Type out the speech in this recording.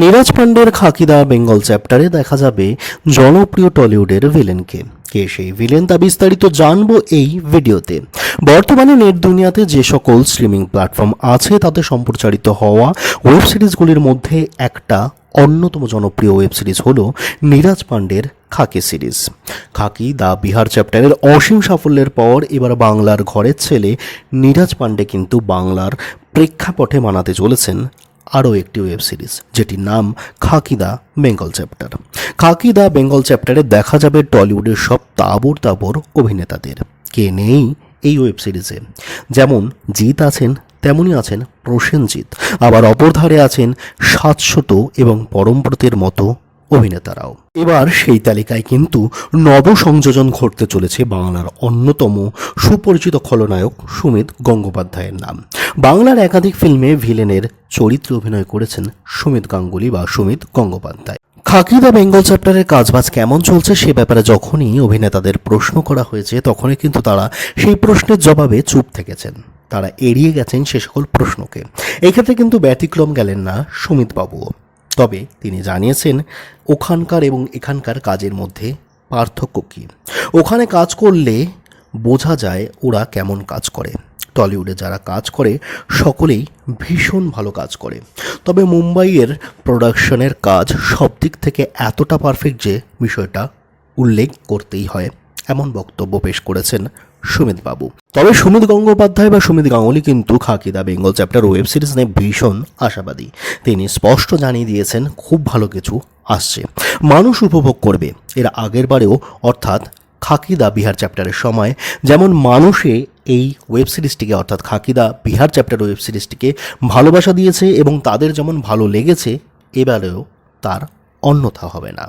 নীরজ পান্ডের খাকিদা বেঙ্গল চ্যাপ্টারে দেখা যাবে জনপ্রিয় টলিউডের ভিলেনকে। কে সেই ভিলেন তা বিস্তারিত জানব এই ভিডিওতে। বর্তমানে নেট দুনিয়াতে যে সকল স্ট্রিমিং প্ল্যাটফর্ম আছে, তাতে সম্প্রচারিত হওয়া ওয়েব সিরিজগুলির মধ্যে একটা অন্যতম জনপ্রিয় ওয়েব সিরিজ হলো নীরাজ পান্ডের Khakee series. Khakee the Bihar চ্যাপ্টারের অসীম সাফল্যের পর এবার বাংলার ঘরের ছেলে নীরাজ পান্ডে কিন্তু বাংলার প্রেক্ষাপটে মানাতে চলেছেন আরও একটি ওয়েব সিরিজ, যেটির নাম খাকিদা বেঙ্গল চ্যাপ্টার। খাকিদা বেঙ্গল চ্যাপ্টারে দেখা যাবে টলিউডের সব তাবর তাবর অভিনেতাদের। কে নেই এই ওয়েব সিরিজে? যেমন জিৎ আছেন তেমনই আছেন প্রসেনজিৎ। আবার অপরধারে আছেন সাতশত এবং পরমব্রতের মতো অভিনেতারাও। এবার সেই তালিকায় কিন্তু নব সংযোজন ঘটতে চলেছে বাংলার অন্যতম সুপরিচিত খলনায়ক সুমিত গঙ্গোপাধ্যায়ের নাম। বাংলার একাধিক ফিল্মে ভিলেনের চরিত্রে অভিনয় করেছেন সুমিত গাঙ্গুলি বা সুমিত গঙ্গোপাধ্যায়। খাকি দ্য বেঙ্গল চ্যাপ্টারের কাজবাজ কেমন চলছে সে ব্যাপারে যখনই অভিনেতাদের প্রশ্ন করা হয়েছে, তখনই কিন্তু তারা সেই প্রশ্নের জবাবে চুপ থেকেছেন। তারা এড়িয়ে গেছেন সে সকল প্রশ্নকে। এক্ষেত্রে কিন্তু ব্যতিক্রম গেলেন না সুমিত বাবুও তবে তিনি জানিয়েছেন, ওখানকার এবং এখানকার কাজের মধ্যে পার্থক্য কী? ওখানে কাজ করলে বোঝা যায় ওরা কেমন কাজ করে। টলিউডে যারা কাজ করে, সকলেই ভীষণ ভালো কাজ করে। তবে মুম্বাইয়ের প্রোডাকশনের কাজ সব দিক থেকে এতটা পারফেক্ট যে বিষয়টা উল্লেখ করতেই হয়, এমন বক্তব্য পেশ করেছেন সুমিত বাবু। তবে সুমিত গঙ্গোপাধ্যায় বা সুমিত গাঙ্গুলি কিন্তু Khakee the Bengal chapter web series নিয়ে ভীষণ আশাবাদী। তিনি স্পষ্ট জানিয়ে দিয়েছেন, খুব ভালো কিছু আসছে। মানুষ উপভোগ করবে। এর আগের বারেও, অর্থাৎ খাকিদা বিহার চ্যাপ্টারের সময়। যেমন মানুষে এই ওয়েব সিরিজটিকে অর্থাৎ খাকিদা বিহার চ্যাপ্টার ওয়েব সিরিজটিকে ভালোবাসা দিয়েছে এবং তাদের যেমন ভালো লেগেছে, এবারেও তার অন্যথা হবে না।